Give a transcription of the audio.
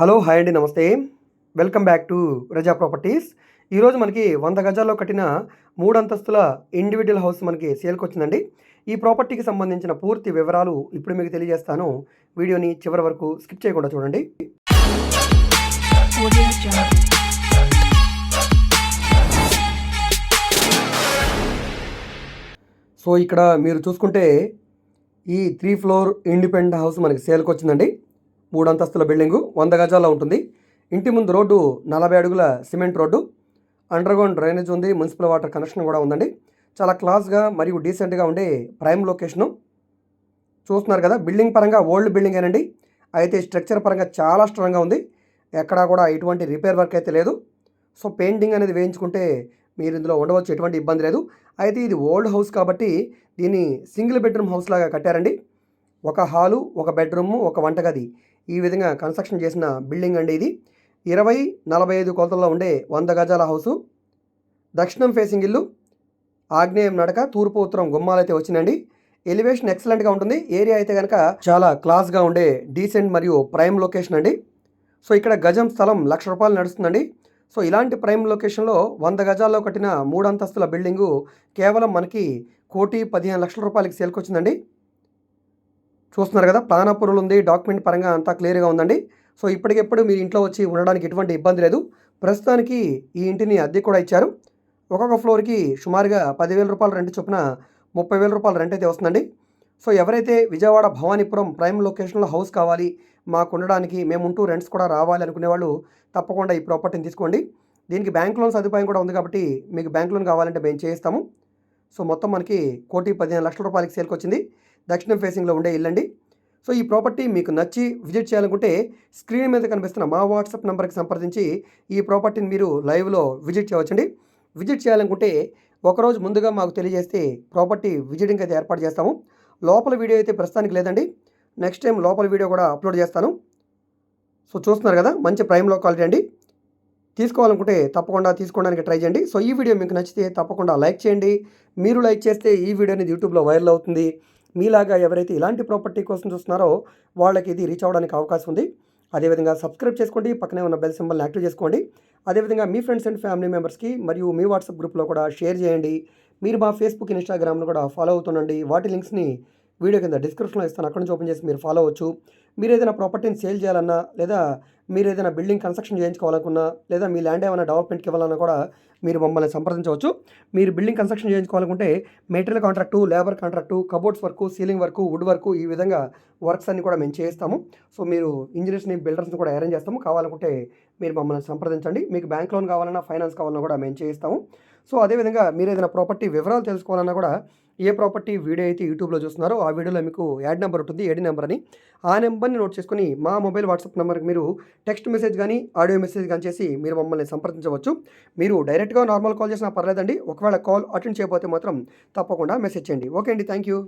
Hello hi అండి నమస్తే. Welcome back to Raza properties. ఈరోజు మనకి వంద గజాల్లో కట్టిన మూడు అంతస్తుల ఇండివిజువల్ హౌస్ మనకి సేల్కి వచ్చిందండి. ఈ ప్రాపర్టీకి సంబంధించిన పూర్తి వివరాలు ఇప్పుడు మీకు తెలియజేస్తాను. వీడియోని చివరి వరకు స్కిప్ చేయకుండా చూడండి. సో ఇక్కడ మీరు చూసుకుంటే ఈ త్రీ ఫ్లోర్ ఇండిపెండెంట్ హౌస్ మనకి సేల్కి వచ్చిందండి. మూడు అంతస్తుల బిల్డింగు వంద గజాల్లో ఉంటుంది. ఇంటి ముందు రోడ్డు నలభై అడుగుల సిమెంట్ రోడ్డు. అండర్గ్రౌండ్ డ్రైనేజ్ ఉంది. మున్సిపల్ వాటర్ కనెక్షన్ కూడా ఉందండి. చాలా క్లాస్గా మరియు డీసెంట్గా ఉండే ప్రైమ్ లొకేషను చూస్తున్నారు కదా. బిల్డింగ్ పరంగా ఓల్డ్ బిల్డింగ్ అండి అయితే స్ట్రక్చర్ పరంగా చాలా స్ట్రాంగ్గా ఉంది. ఎక్కడా కూడా ఎటువంటి రిపేర్ వర్క్ అయితే లేదు. సో పెయింటింగ్ అనేది వేయించుకుంటే మీరు ఇందులో ఉండవచ్చు. ఎటువంటి ఇబ్బంది లేదు. అయితే ఇది ఓల్డ్ హౌస్ కాబట్టి దీన్ని సింగిల్ బెడ్రూమ్ హౌస్ లాగా కట్టారండి. ఒక హాలు ఒక బెడ్రూము ఒక వంటగది. ఈ విధంగా కన్స్ట్రక్షన్ చేసిన బిల్డింగ్ అండి ఇది. ఇరవై నలభై ఐదు కొలతల్లో ఉండే వంద గజాల హౌసు. దక్షిణం ఫేసింగ్ ఇల్లు. ఆగ్నేయం నడక తూర్పు ఉత్తరం గుమ్మాలు అయితే వచ్చినండి ఎలివేషన్ ఎక్సలెంట్గా ఉంటుంది. ఏరియా అయితే కనుక చాలా క్లాస్గా ఉండే డీసెంట్ మరియు ప్రైమ్ లొకేషన్ అండి. సో ఇక్కడ గజం స్థలం లక్ష రూపాయలు నడుస్తుందండి. సో ఇలాంటి ప్రైమ్ లొకేషన్లో వంద గజాల్లో కట్టిన మూడు అంతస్తుల బిల్డింగు కేవలం మనకి కోటి పదిహేను లక్షల రూపాయలకి సేల్కొచ్చిందండి. చూస్తున్నారు కదా ప్లాన్ అప్రూవల్ ఉంది. డాక్యుమెంట్ పరంగా అంతా క్లియర్గా ఉందండి. సో ఇప్పటికెప్పుడు మీరు ఇంట్లో వచ్చి ఉండడానికి ఎటువంటి ఇబ్బంది లేదు. ప్రస్తుతానికి ఈ ఇంటిని అద్దె కూడా ఇచ్చారు. ఒక్కొక్క ఫ్లోర్కి సుమారుగా పదివేల రూపాయలు రెంట్ చొప్పున ముప్పై వేల రూపాయలు రెంట్ అయితే వస్తుందండి. సో ఎవరైతే విజయవాడ భవానీపురం ప్రైమ్ లొకేషన్లో హౌస్ కావాలి మాకు ఉండడానికి మేము ఉంటూ రెంట్స్ కూడా రావాలి అనుకునే వాళ్ళు తప్పకుండా ఈ ప్రాపర్టీని తీసుకోండి. దీనికి బ్యాంక్ లోన్ సదుపాయం కూడా ఉంది కాబట్టి మీకు బ్యాంక్ లోన్ కావాలంటే మేము చేయిస్తాము. సో మొత్తం మనకి కోటి పదిహేను లక్షల రూపాయలకి సేల్కి వచ్చింది. దక్షిణం ఫేసింగ్లో ఉండే ఇల్లండి. సో ఈ ప్రాపర్టీ మీకు నచ్చి విజిట్ చేయాలనుకుంటే స్క్రీన్ మీద కనిపిస్తున్న మా వాట్సాప్ నెంబర్కి సంప్రదించి ఈ ప్రాపర్టీని మీరు లైవ్లో విజిట్ చేయవచ్చండి. విజిట్ చేయాలనుకుంటే ఒకరోజు ముందుగా మాకు తెలియజేస్తే ప్రాపర్టీ విజిటింగ్ అయితే ఏర్పాటు చేస్తాము. లోపల వీడియో అయితే ప్రస్తుతానికి లేదండి. నెక్స్ట్ టైం లోపల వీడియో కూడా అప్లోడ్ చేస్తాను. సో చూస్తున్నారు కదా మంచి ప్రైమ్లో క్వాలిటీ అండి. తీసుకోవాలనుకుంటే తప్పకుండా తీసుకోవడానికి ట్రై చేయండి. సో ఈ వీడియో మీకు నచ్చితే తప్పకుండా లైక్ చేయండి. మీరు లైక్ చేస్తే ఈ వీడియో అనేది యూట్యూబ్లో వైరల్ అవుతుంది. మీలాగా ఎవరైతే ఇలాంటి ప్రాపర్టీ కోసం చూస్తున్నారో వాళ్ళకి ఇది రీచ్ అవ్వడానికి అవకాశం ఉంది. అదేవిధంగా సబ్స్క్రైబ్ చేసుకోండి పక్కనే ఉన్న బెల్ సింబల్ని యాక్టివ్ చేసుకోండి. అదేవిధంగా మీ ఫ్రెండ్స్ అండ్ ఫ్యామిలీ మెంబర్స్కి మరియు మీ వాట్సాప్ గ్రూప్లో కూడా షేర్ చేయండి. మీరు మా ఫేస్బుక్ ఇన్స్టాగ్రామ్ను కూడా ఫాలో అవుతుండండి. వాటి లింక్స్ని వీడియో కింద డిస్క్రిప్షన్లో ఇస్తాను. అక్కడ నుంచి ఓపెన్ చేసి మీరు ఫాలో అవ్వచ్చు. మీరు ఏదైనా ప్రాపర్టీని సేల్ చేయాలన్నా లేదా మీరు ఏదైనా బిల్డింగ్ కన్స్ట్రక్షన్ చేయించుకోవాలనుకున్నా లేదా మీ ల్యాండ్ ఏమైనా డెవలప్మెంట్కి ఇవ్వాలన్నా కూడా మీరు మమ్మల్ని సంప్రదించవచ్చు. మీరు building construction చేయించుకోవాలనుకుంటే material contract labour contract cupboards work ceiling work wood work ఈ విధంగా వర్క్స్ అన్ని కూడా మేము చేస్తాము సో మీరు ఇంజనీర్స్ని బిల్డర్స్ని కూడా అరేంజ్ చేస్తాము. కావాలనుకుంటే మీరు మమ్మల్ని సంప్రదించండి. మీకు బ్యాంక్ లోన్ కావాలన్నా ఫైనాన్స్ కావాలన్నా కూడా మేము చేయిస్తాము. సో అదేవిధంగా మీరు ఏదైనా ప్రాపర్టీ వివరాలు తెలుసుకోవాలన్నా కూడా ఏ ప్రాపర్టీ వీడియో అయితే యూట్యూబ్లో చూస్తున్నారో ఆ వీడియోలో మీకు యాడ్ నెంబర్ ఉంటుంది ఏడి నెంబర్ అని. ఆ నెంబర్ని నోట్ చేసుకుని మా మొబైల్ వాట్సాప్ నెంబర్కి మీరు టెక్స్ట్ మెసేజ్ కానీ ఆడియో మెసేజ్ కానీ చేసి మీరు మమ్మల్ని సంప్రదించవచ్చు. మీరు డైరెక్ట్గా నార్మల్ కాల్ చేసినా పర్లేదండి. ఒకవేళ కాల్ అటెండ్ చేయకపోతే మాత్రం తప్పకుండా మెసేజ్ చేయండి. ఓకే అండి. Thank you.